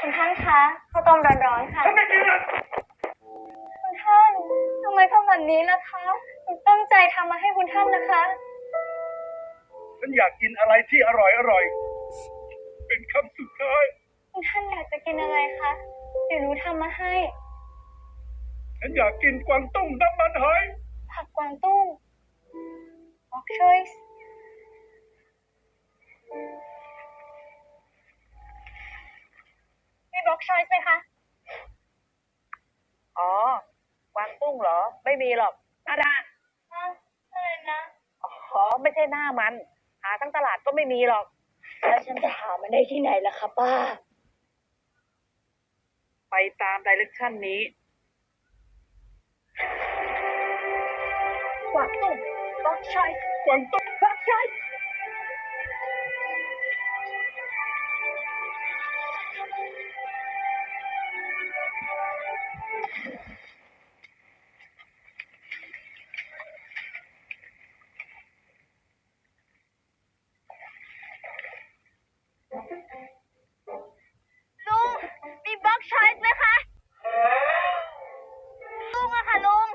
คุณท่านคะข้าวต้มร้อนๆค่ะ ฉันไม่กินนะคุณท่านทำไมทำแบบนี้ล่ะคะหนูตั้งใจทำมาให้คุณท่านนะคะ ฉันอยากกินอะไรที่อร่อยอร่อย เป็นคำสุดท้าย คุณท่านอยากจะกินอะไรคะ เดี๋ยวหนูทำมาให้ ฉันอยากกินกวางตุ้งน้ำมันหอยผักกวางตุ้ง Bok choice อกชอยส์ไหมคะ อ๋อกวางตุ้งเหรอ ไม่มีหรอกอาดาอ้าวอะไรนะ อ๋อ ไม่ใช่หน้ามัน หาทั้งตลาดก็ไม่มีหรอก แล้วฉันจะหามันได้ที่ไหนล่ะคะป้า ไปตามดิเรกชันนี้ กวางตุ้ง Bok choice กวางตุ้ง Bok choice งอะค่ะลุง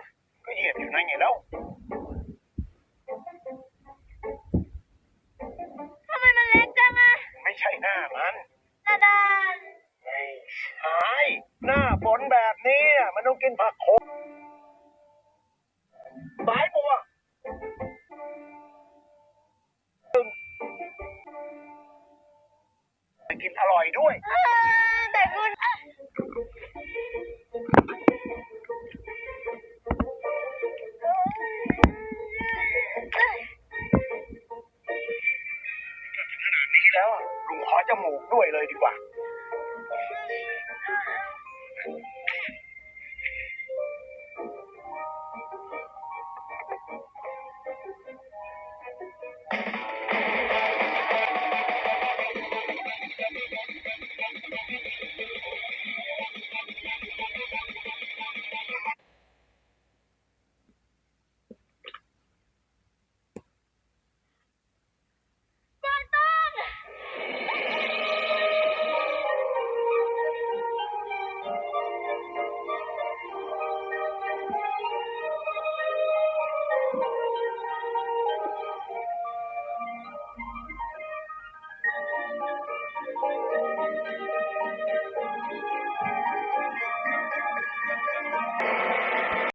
ก็เหยียบอยู่นั่นไงแล้วทำไมมันเล็กจังอะไม่ใช่หน้ามันนาดานไม่ใช่หน้าฝนแบบนี้อะมันต้องกินผักขมสายบัวจะกินอร่อยด้วยอ่าแต่คุณอ่ะนี้แล้วลุงขอจมูกด้วยเลยดีกว่า